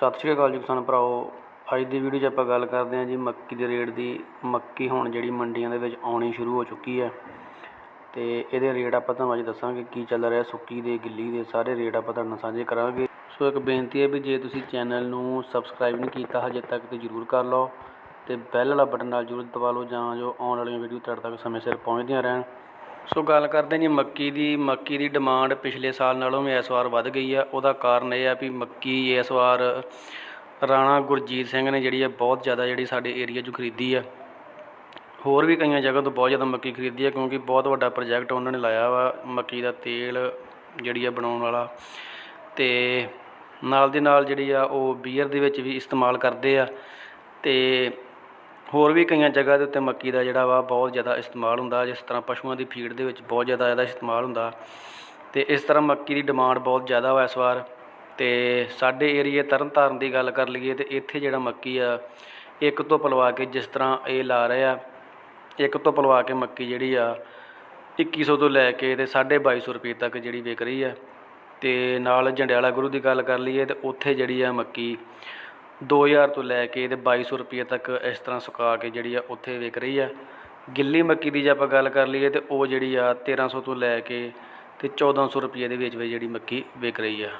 ਸਤਿ ਸ਼੍ਰੀ ਅਕਾਲ ਜੀ ਕਿਸਾਨ ਭਰਾਓ। ਅੱਜ ਦੀ ਵੀਡੀਓ 'ਚ ਆਪਾਂ ਗੱਲ ਕਰਦੇ ਹਾਂ ਜੀ ਮੱਕੀ ਦੇ ਰੇਟ ਦੀ। ਮੱਕੀ ਹੁਣ ਜਿਹੜੀ ਮੰਡੀਆਂ ਦੇ ਵਿੱਚ ਆਉਣੀ ਸ਼ੁਰੂ ਹੋ ਚੁੱਕੀ ਹੈ। ਤੇ ਇਹਦੇ ਰੇਟ ਆਪਾਂ ਤੁਹਾਨੂੰ ਅੱਜ ਦੱਸਾਂਗੇ ਕੀ ਚੱਲ ਰਿਹਾ, ਸੁੱਕੀ ਦੇ, ਗਿੱਲੀ ਦੇ, ਸਾਰੇ ਰੇਟ ਆਪਾਂ ਤੁਹਾਡੇ ਨਾਲ ਸਾਂਝੇ ਕਰਾਂਗੇ। ਸੋ ਇੱਕ ਬੇਨਤੀ ਹੈ ਵੀ ਜੇ ਤੁਸੀਂ ਚੈਨਲ ਨੂੰ ਸਬਸਕ੍ਰਾਈਬ ਨਹੀਂ ਕੀਤਾ, ਹਜੇ ਤੱਕ ਤੇ ਜਰੂਰ ਕਰ ਲਓ। ਤੇ ਬੈਲ ਵਾਲਾ ਬਟਨ ਨਾਲ ਜਰੂਰ ਦਬਾ ਲਓ ਜਾਂ ਜੋ ਆਉਣ ਵਾਲੀਆਂ ਵੀਡੀਓ ਤੁਹਾਡੇ ਤੱਕ ਸਮੇਂ ਸਿਰ ਪਹੁੰਚਦੀਆਂ ਰਹਿਣ। ਸੋ ਗੱਲ ਕਰਦੇ ਜੀ ਮੱਕੀ ਦੀ ਮੱਕੀ ਦੀ ਡਿਮਾਂਡ ਪਿਛਲੇ ਸਾਲ ਨਾਲੋਂ ਵੀ ਇਸ ਵਾਰ ਵੱਧ ਗਈ ਆ। ਉਹਦਾ ਕਾਰਨ ਇਹ ਆ ਵੀ ਮੱਕੀ ਇਸ ਵਾਰ ਰਾਣਾ ਗੁਰਜੀਤ ਸਿੰਘ ਨੇ ਜਿਹੜੀ ਆ ਬਹੁਤ ਜ਼ਿਆਦਾ ਜਿਹੜੀ ਸਾਡੇ ਏਰੀਆ 'ਚੋਂ ਖਰੀਦੀ ਆ। ਹੋਰ ਵੀ ਕਈਆਂ ਜਗ੍ਹਾ ਤੋਂ ਬਹੁਤ ਜ਼ਿਆਦਾ ਮੱਕੀ ਖਰੀਦੀ ਆ ਕਿਉਂਕਿ ਬਹੁਤ ਵੱਡਾ ਪ੍ਰੋਜੈਕਟ ਉਹਨਾਂ ਨੇ ਲਾਇਆ ਵਾ, ਮੱਕੀ ਦਾ ਤੇਲ ਜਿਹੜੀ ਆ ਬਣਾਉਣ ਵਾਲਾ। ਤੇ ਨਾਲ ਦੀ ਨਾਲ ਜਿਹੜੀ ਆ ਉਹ ਬੀਅਰ ਦੇ ਵਿੱਚ ਵੀ ਇਸਤੇਮਾਲ ਕਰਦੇ ਆ। ਤੇ ਹੋਰ ਵੀ ਕਈਆਂ ਜਗ੍ਹਾ ਦੇ ਉੱਤੇ ਮੱਕੀ ਦਾ ਜਿਹੜਾ ਵਾ ਬਹੁਤ ਜ਼ਿਆਦਾ ਇਸਤੇਮਾਲ ਹੁੰਦਾ, ਜਿਸ ਤਰ੍ਹਾਂ ਪਸ਼ੂਆਂ ਦੀ ਫੀਡ ਦੇ ਵਿੱਚ ਬਹੁਤ ਜ਼ਿਆਦਾ ਇਹਦਾ ਇਸਤੇਮਾਲ ਹੁੰਦਾ। ਤੇ ਇਸ ਤਰ੍ਹਾਂ ਮੱਕੀ ਦੀ ਡਿਮਾਂਡ ਬਹੁਤ ਜ਼ਿਆਦਾ ਵਾ ਇਸ ਵਾਰ। ਤੇ ਸਾਡੇ ਏਰੀਏ ਤਰਨਤਾਰਨ ਦੀ ਗੱਲ ਕਰ ਲਈਏ ਤੇ ਇੱਥੇ ਜਿਹੜਾ ਮੱਕੀ ਆ, ਇੱਕ ਤੋਂ ਪਲਵਾ ਕੇ ਜਿਸ ਤਰ੍ਹਾਂ ਇਹ ਲਾ ਰਹੇ ਆ, ਇੱਕ ਤੋਂ ਪਲਵਾ ਕੇ ਮੱਕੀ ਜਿਹੜੀ ਆ 2100 ਤੋਂ ਲੈ ਕੇ ਤੇ 2250 ਰੁਪਏ ਤੱਕ ਜਿਹੜੀ ਵਿਕ ਰਹੀ ਆ। ਤੇ ਨਾਲ ਜੰਡਿਆਲਾ ਗੁਰੂ ਦੀ ਗੱਲ ਕਰ ਲਈਏ ਤੇ ਉੱਥੇ ਜਿਹੜੀ ਆ ਮੱਕੀ 2000 ਤੋਂ ਲੈ ਕੇ ਤੇ 2200 ਰੁਪਏ ਤੱਕ ਇਸ ਤਰ੍ਹਾਂ ਸੁਕਾ ਕੇ ਜਿਹੜੀ ਆ ਉੱਥੇ ਵਿਕ ਰਹੀ ਆ। ਗਿੱਲੀ ਮੱਕੀ ਦੀ ਜੇ ਆਪਾਂ ਗੱਲ ਕਰ ਲਈਏ ਤੇ ਉਹ ਜਿਹੜੀ ਆ 1300 ਤੋਂ ਲੈ ਕੇ ਤੇ 1400 ਰੁਪਏ ਦੇ ਵਿੱਚ ਵਿੱਚ ਜਿਹੜੀ ਮੱਕੀ ਵਿਕ ਰਹੀ ਆ।